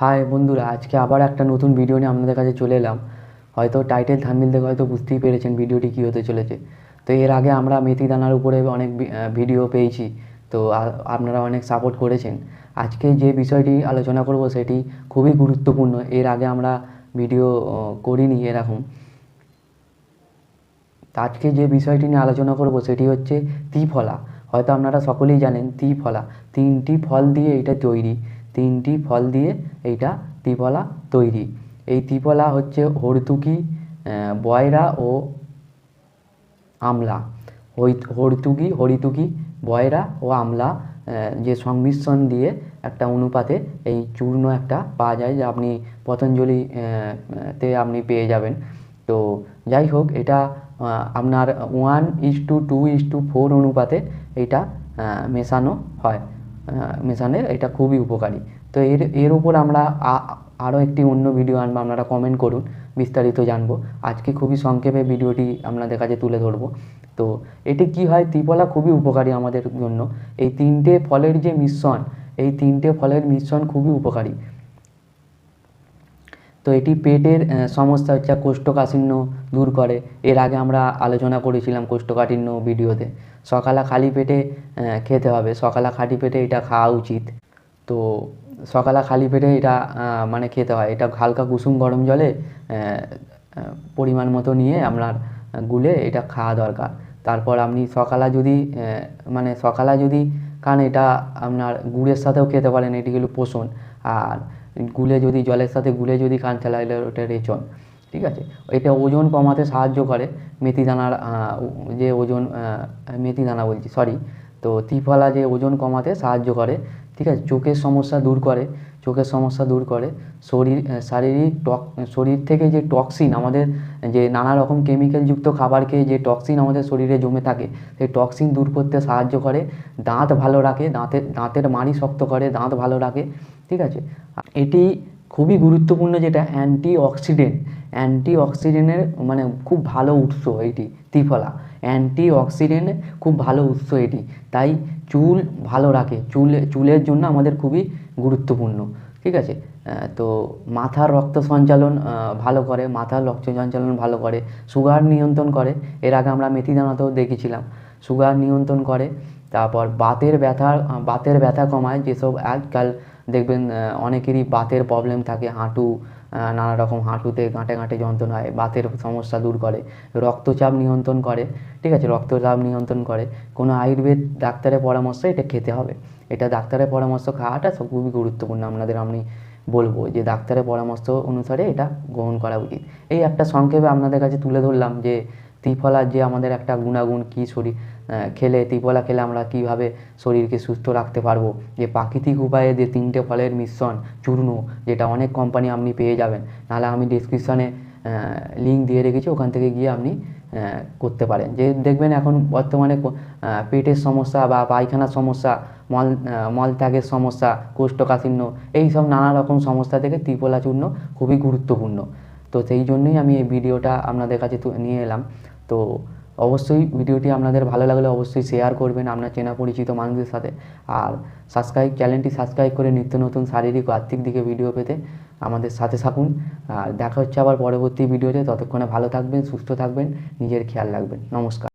High বন্ধুরা, আজকে আবার একটা নতুন ভিডিও নিয়ে আপনাদের কাছে চলে এলাম। হয়তো টাইটেল থাম্বনেল দেখে হয়তো বুঝতেই পেরেছেন ভিডিওটি কী হতে চলেছে। তো এর আগে আমরা মেথি দানার উপরে অনেক ভিডিও পেয়েছি। তো আপনারা অনেক সাপোর্ট করেছেন। আজকে যে বিষয়টি আলোচনা করব সেটি খুবই গুরুত্বপূর্ণ। এর আগে আমরা ভিডিও করিনি এরকম। আজকে যে বিষয়টি নিয়ে আলোচনা করব সেটি হচ্ছে ত্রিফলা হয়তো আপনারা সকলেই জানেন ত্রিফলা তিনটি ফল দিয়ে এটা তৈরি। তিনটি ফল দিয়ে এইটা ত্রিফলা তৈরি। এই ত্রিফলা হচ্ছে হর্তুকি বয়রা ও আমলা। হর্তুকি, হরিতুকি, বয়রা ও আমলা যে সংমিশ্রণ দিয়ে একটা অনুপাতে এই চূর্ণ একটা পাওয়া যায় যা আপনি পতঞ্জলি তে আপনি পেয়ে যাবেন। তো যাই হোক, এটা আপনার one is two two is two four অনুপাতে এটা মেশানো হয়। আহ, মেশানে এটা খুবই উপকারী। তো এর এর উপর আমরা আরও একটি অন্য ভিডিও আনব আপনারা কমেন্ট করুন বিস্তারিত জানব। আজকে খুবই সংক্ষেপে ভিডিওটি আপনাদের কাছে তুলে ধরবো। তো এটি কি হয় ত্রিপলা খুবই উপকারী আমাদের জন্য। এই তিনটে ফলের যে মিশ্রণ এই তিনটে ফলের মিশ্রণ খুবই উপকারী। তো এটি পেটের সমস্যা হচ্ছে কোষ্ঠকাঠিন্য দূর করে। এর আগে আমরা আলোচনা করেছিলাম কোষ্ঠকাঠিন্য ভিডিওতে। সকালে খালি পেটে খেতে হবে। সকালে খালি পেটে এটা খাওয়া উচিত। তো সকালে খালি পেটে এটা মানে খেতে হয়। এটা হালকা কুসুম গরম জলে পরিমাণ মতো নিয়ে আপনার গুলে এটা খাওয়া দরকার। তারপর আপনি সকালে যদি মানে সকালে যদি খান, এটা আপনার গুড়ের সাথেও খেতে পারেন। এটি হলো পোষণ। আর গুলে যদি, জলের সাথে গুলে যদি খান চালাইলে ওটা রেচন, ঠিক আছে? এটা ওজন কমাতে সাহায্য করে। মেথি দানার যে ওজন মেথি দানা বলছি সরি তো ত্রিফলা যে ওজন কমাতে সাহায্য করে। ঠিক আছে? চোখের সমস্যা দূর করে, চোখের সমস্যা দূর করে। শরীর শারীরিক টক, শরীর থেকে যে টক্সিন, আমাদের যে নানা রকম কেমিক্যালযুক্ত খাবার খেয়ে যে টক্সিন আমাদের শরীরে জমে থাকে সেই টক্সিন দূর করতে সাহায্য করে, দাঁত ভালো রাখে দাঁতের দাঁতের মাড়ি শক্ত করে, দাঁত ভালো রাখে, ঠিক আছে? এটি খুবই গুরুত্বপূর্ণ যেটা অ্যান্টি অক্সিডেন্ট অ্যান্টি অক্সিডেন্টের মানে খুব ভালো উৎস এটি, ত্রিফলা। অ্যান্টি অক্সিডেন্ট খুব ভালো উৎস এটি। তাই চুল ভালো রাখে। চুল, চুলের জন্য আমাদের খুবই গুরুত্বপূর্ণ। ঠিক আছে? তো মাথার রক্ত সঞ্চালন ভালো করে, মাথার রক্ত সঞ্চালন ভালো করে, সুগার নিয়ন্ত্রণ করে। এর আগে আমরা মেথি দানাতেও দেখেছিলাম। সুগার নিয়ন্ত্রণ করে, তারপর বাতের ব্যথা বাতের ব্যথা কমায়। যেসব আজকাল দেখবেন অনেকেরই বাতের প্রবলেম থাকে, হাঁটু নানা রকম হাঁটুতে গাঁটে গাঁটে যন্ত্রণায় বাতের সমস্যা দূর করে, রক্তচাপ নিয়ন্ত্রণ করে, ঠিক আছে? রক্তচাপ নিয়ন্ত্রণ করে। কোনো আয়ুর্বেদ ডাক্তারের পরামর্শ এটা খেতে হবে। এটা ডাক্তারের পরামর্শ খাওয়াটা খুবই গুরুত্বপূর্ণ। আপনাদের আমি বলব যে ডাক্তারের পরামর্শ অনুসারে এটা গ্রহণ করা উচিত। এই একটা সংক্ষেপে আপনাদের কাছে তুলে ধরলাম যে ত্রিফলার যে আমাদের একটা গুণাগুণ কী শরীর খেলে, ত্রিফলা খেলে আমরা কীভাবে শরীরকে সুস্থ রাখতে পারব? যে প্রাকৃতিক উপায়ে যে তিনটে ফলের মিশ্রণ, চূর্ণ, যেটা অনেক কোম্পানি আপনি পেয়ে যাবেন। নাহলে আমি ডিসক্রিপশানে লিঙ্ক দিয়ে রেখেছি, ওখান থেকে গিয়ে আপনি করতে পারেন। যে দেখবেন এখন বর্তমানে পেটের সমস্যা বা পায়খানার সমস্যা, মল মলত্যাগের সমস্যা, কোষ্ঠকাঠিন্য, এইসব নানা রকম সমস্যা থেকে ত্রিফলা চূর্ণ খুবই গুরুত্বপূর্ণ। তো সেই জন্যই আমি এই ভিডিওটা আপনাদের কাছে নিয়ে এলাম। তো অবশ্যই ভিডিওটি আপনাদের ভালো লাগলে অবশ্যই শেয়ার করবেন আপনার চেনা পরিচিত মানুষদের সাথে। আর সাবস্ক্রাইব চ্যানেলটি সাবস্ক্রাইব করে নিত্য নতুন শারীরিক ও আর্থিক দিকে ভিডিও পেতে আমাদের সাথে থাকুন। আর দেখা হচ্ছে আবার পরবর্তী ভিডিওতে ততক্ষণে ভালো থাকবেন, সুস্থ থাকবেন, নিজের খেয়াল রাখবেন। নমস্কার।